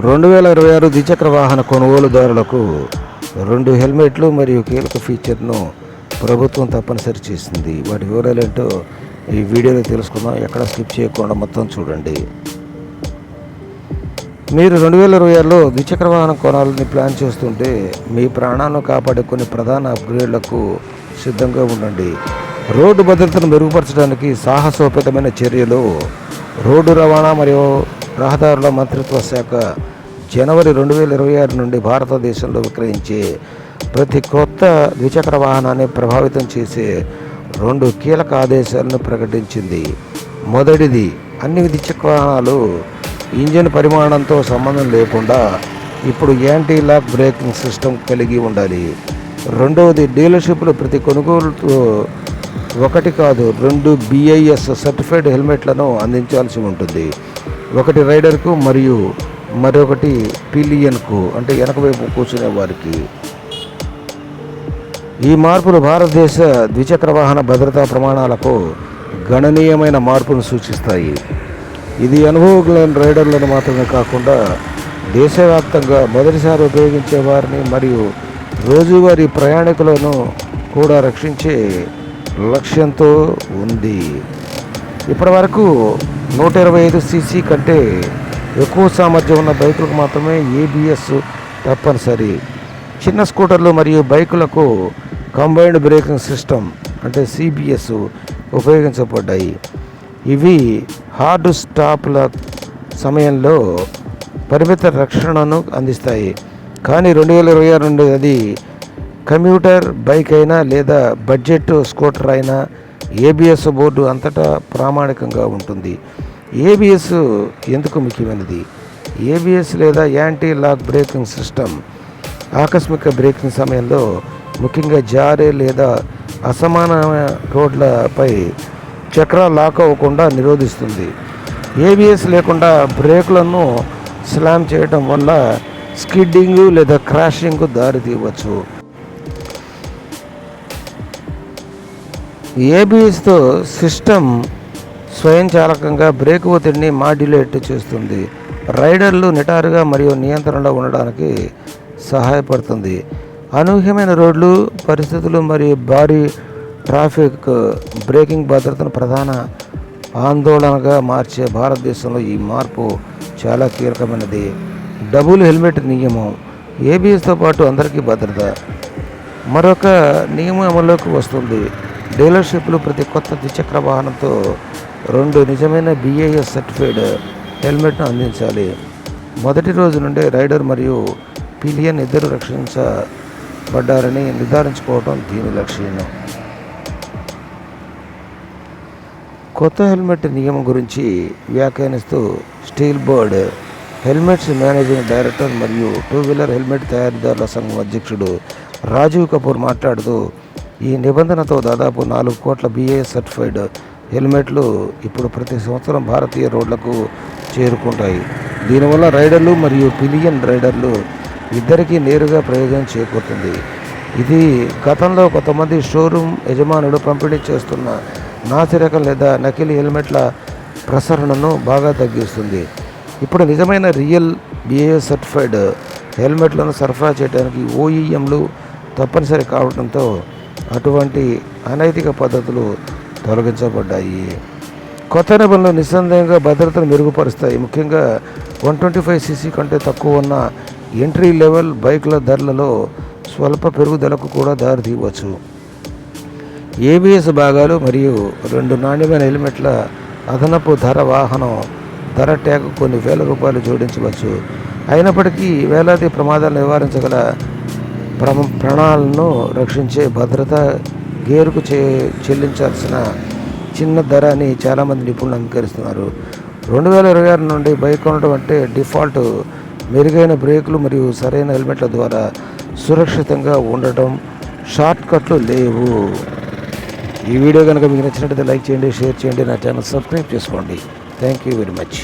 రెండు వేల ఇరవై ఆరు ద్విచక్ర వాహన కొనుగోలుదారులకు రెండు హెల్మెట్లు మరియు కీలక ఫీచర్ను ప్రభుత్వం తప్పనిసరి చేసింది. వాటి వివరాలు ఏంటో ఈ వీడియోలో తెలుసుకుందాం. ఎక్కడ స్కిప్ చేయకుండా మొత్తం చూడండి. మీరు రెండు వేల ఇరవై ఆరులో ద్విచక్ర వాహనం కొనాలని ప్లాన్ చేస్తుంటే మీ ప్రాణాలను కాపాడే కొన్ని ప్రధాన అప్గ్రేడ్లకు సిద్ధంగా ఉండండి. రోడ్డు భద్రతను మెరుగుపరచడానికి సాహసోపేతమైన చర్యలు రోడ్డు రవాణా మరియు రహదారుల మంత్రిత్వ శాఖ జనవరి రెండు వేల ఇరవై ఆరు నుండి భారతదేశంలో విక్రయించే ప్రతి కొత్త ద్విచక్ర వాహనాన్ని ప్రభావితం చేసే రెండు కీలక ఆదేశాలను ప్రకటించింది. మొదటిది అన్ని ద్విచక్ర వాహనాలు ఇంజిన్ పరిమాణంతో సంబంధం లేకుండా ఇప్పుడు యాంటీ లాక్ బ్రేకింగ్ సిస్టమ్ కలిగి ఉండాలి. రెండవది డీలర్షిప్లు ప్రతి కొనుగోలుతో ఒకటి కాదు రెండు బిఐఎస్ సర్టిఫైడ్ హెల్మెట్లను అందించాల్సి ఉంటుంది. ఒకటి రైడర్కు మరియు మరొకటి పిలియన్కు అంటే వెనకవైపు కూర్చునే వారికి. ఈ మార్పులు భారతదేశ ద్విచక్ర వాహన భద్రతా ప్రమాణాలకు గణనీయమైన మార్పును సూచిస్తాయి. ఇది అనుభవజ్ఞులైన రైడర్లను మాత్రమే కాకుండా దేశవ్యాప్తంగా మొదటిసారి ఉపయోగించే వారిని మరియు రోజువారీ ప్రయాణికులను కూడా రక్షించే లక్ష్యంతో ఉంది. ఇప్పటివరకు నూట ఇరవై ఐదు సీసీ కంటే ఎక్కువ సామర్థ్యం ఉన్న బైకులకు మాత్రమే ఏబిఎస్ తప్పనిసరి. చిన్న స్కూటర్లు మరియు బైకులకు కంబైన్డ్ బ్రేకింగ్ సిస్టమ్ అంటే సిబిఎస్ ఉపయోగించబడ్డాయి. ఇవి హార్డ్ స్టాప్ల సమయంలో పరిమిత రక్షణను అందిస్తాయి. కానీ రెండు వేల ఇరవై ఆరు నుండి అది కమ్యూటర్ బైక్ అయినా లేదా బడ్జెట్ స్కూటర్ అయినా ఏబిఎస్ బోర్డు అంతటా ప్రామాణికంగా ఉంటుంది. ఏబిఎస్ ఎందుకు ముఖ్యమైనది? ఏబిఎస్ లేదా యాంటీ లాక్ బ్రేకింగ్ సిస్టమ్ ఆకస్మిక బ్రేకింగ్ సమయంలో ముఖ్యంగా జారే లేదా అసమానమైన రోడ్లపై చక్రాలు లాక్ అవ్వకుండా నిరోధిస్తుంది. ఏబిఎస్ లేకుండా బ్రేకులను స్లామ్ చేయడం వల్ల స్కిడ్డింగ్ లేదా క్రాషింగ్కు దారి ఏబిఎస్తో సిస్టమ్ స్వయంచాలకంగా బ్రేక్ ఒత్తిడిని మాడ్యులేట్ చేస్తుంది. రైడర్లు నిటారుగా మరియు నియంత్రణలో ఉండడానికి సహాయపడుతుంది. అనూహ్యమైన రోడ్లు పరిస్థితులు మరియు భారీ ట్రాఫిక్ బ్రేకింగ్ భద్రతను ప్రధాన ఆందోళనగా మార్చే భారతదేశంలో ఈ మార్పు చాలా కీలకమైనది. డబుల్ హెల్మెట్ నియమం ఏబిఎస్తో పాటు అందరికీ భద్రత. మరొక నియమం అమల్లోకి వస్తుంది. డీలర్షిప్లు ప్రతి కొత్త ద్విచక్ర వాహనంతో రెండు నిజమైన బీఏఎస్ సర్టిఫైడ్ హెల్మెట్ను అందించాలి. మొదటి రోజు నుండే రైడర్ మరియు పిలియన్ ఇద్దరు రక్షించబడ్డారని నిర్ధారించుకోవడం దీని లక్ష్యం కొత్త హెల్మెట్ నియమం గురించి వ్యాఖ్యానిస్తూ steel bird helmets managing director మరియు టూ వీలర్ హెల్మెట్ తయారీదారుల సంఘం అధ్యక్షుడు రాజీవ్ కపూర్ మాట్లాడుతూ ఈ నిబంధనతో దాదాపు నాలుగు కోట్ల బిఏ సర్టిఫైడ్ హెల్మెట్లు ఇప్పుడు ప్రతి సంవత్సరం భారతీయ రోడ్లకు చేరుకుంటాయి. దీనివల్ల రైడర్లు మరియు పిలియన్ రైడర్లు ఇద్దరికీ నేరుగా ప్రయోజనం చేకూరుతుంది. ఇది గతంలో కొంతమంది షోరూమ్ యజమానులు పంపిణీ చేస్తున్న నాసిరకం లేదా నకిలీ హెల్మెట్ల ప్రసరణను బాగా తగ్గిస్తుంది. ఇప్పుడు నిజమైన రియల్ బిఏ సర్టిఫైడ్ హెల్మెట్లను సరఫరా చేయడానికి ఓఈఎంలు తప్పనిసరి కావడంతో అటువంటి అనైతిక పద్ధతులు తొలగించబడ్డాయి. కొత్త నిబంధనలు నిస్సందేహంగా భద్రతను మెరుగుపరుస్తాయి. ముఖ్యంగా వన్ ట్వంటీ ఫైవ్ సీసీ కంటే తక్కువ ఉన్న ఎంట్రీ లెవెల్ బైక్ల ధరలలో స్వల్ప పెరుగుదలకు కూడా దారి తీయవచ్చు ఏబిఎస్ భాగాలు మరియు రెండు నాణ్యమైన హెల్మెట్ల అదనపు ధర వాహనం ధర ట్యాగ్ కొన్ని వేల రూపాయలు జోడించవచ్చు. అయినప్పటికీ వేలాది ప్రమాదాలు నివారించగల ప్రమ ప్రాణాలను రక్షించే భద్రత గేరుకు చే చెల్లించాల్సిన చిన్న ధర అని చాలామంది నిపుణులు అంగీకరిస్తున్నారు. రెండు వేల ఇరవై ఆరు నుండి బైక్ కొనడం అంటే డిఫాల్ట్ మెరుగైన బ్రేకులు మరియు సరైన హెల్మెట్ల ద్వారా సురక్షితంగా ఉండటం షార్ట్ కట్లు లేవు. ఈ వీడియో కనుక మీకు నచ్చినట్లయితే లైక్ చేయండి షేర్ చేయండి నా ఛానల్ సబ్స్క్రైబ్ చేసుకోండి. Thank you very much.